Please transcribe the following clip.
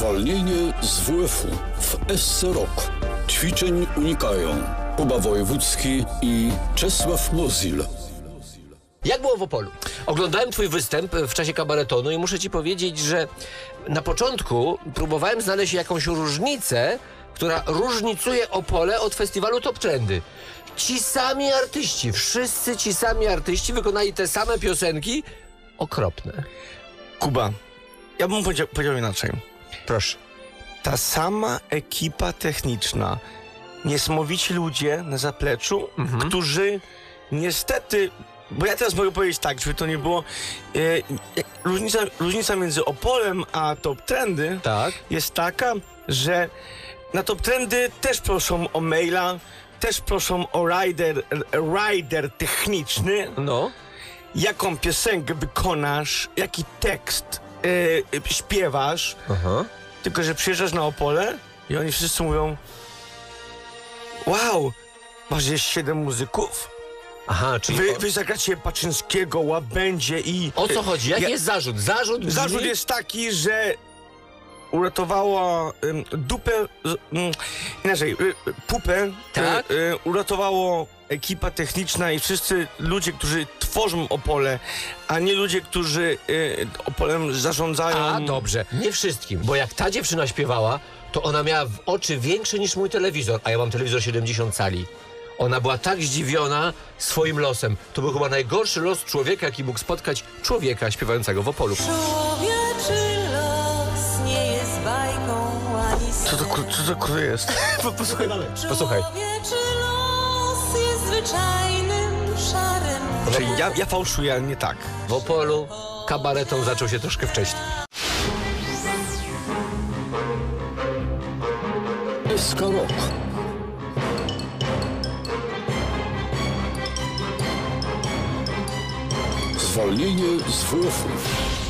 Zwolnienie z WF-u w SC Rok. Ćwiczeń unikają Kuba Wojewódzki i Czesław Mozil. Jak było w Opolu? Oglądałem twój występ w czasie kabaretonu i muszę ci powiedzieć, że na początku próbowałem znaleźć jakąś różnicę, która różnicuje Opole od festiwalu Top Trendy. Ci sami artyści, wszyscy ci sami artyści wykonali te same piosenki. Okropne. Kuba, ja bym powiedział, powiedział inaczej. Proszę. Ta sama ekipa techniczna, niesamowici ludzie na zapleczu, którzy niestety, bo ja teraz mogę powiedzieć tak, żeby to nie było, e, e, różnica, różnica między Opolem a Top Trendy Tak. jest taka, że na Top Trendy też proszą o maila, też proszą o rider, rider techniczny, No. jaką piosenkę wykonasz, jaki tekst e, e, śpiewasz, Aha. tylko że przyjeżdżasz na Opole i oni wszyscy mówią wow, masz jest siedem muzyków? Aha, czyli Wy, wy zagracie Paczyńskiego, Łabędzie i... o co chodzi? Jaki Ja- jest zarzut? Zarzut brzmi... Zarzut jest taki, że uratowała ym, dupę, ym, inaczej, y, y, pupę Tak? y, y, uratowało ekipa techniczna i wszyscy ludzie, którzy tworzą Opole, a nie ludzie, którzy y, Opolem zarządzają. A, dobrze. Nie wszystkim, bo jak ta dziewczyna śpiewała, to ona miała w oczy większe niż mój telewizor, a ja mam telewizor 70 cali. Ona była tak zdziwiona swoim losem. To był chyba najgorszy los człowieka, jaki mógł spotkać człowieka śpiewającego w Opolu. Człowieczy Co to, kur- co to kurwa jest? Posłuchaj dalej. Posłuchaj. Człowieczy los jest zwyczajnym, szarym Czyli ja, ja fałszuję, ale nie tak. W Opolu kabareton zaczął się troszkę wcześniej. Rok. Zwolnienie z WF-u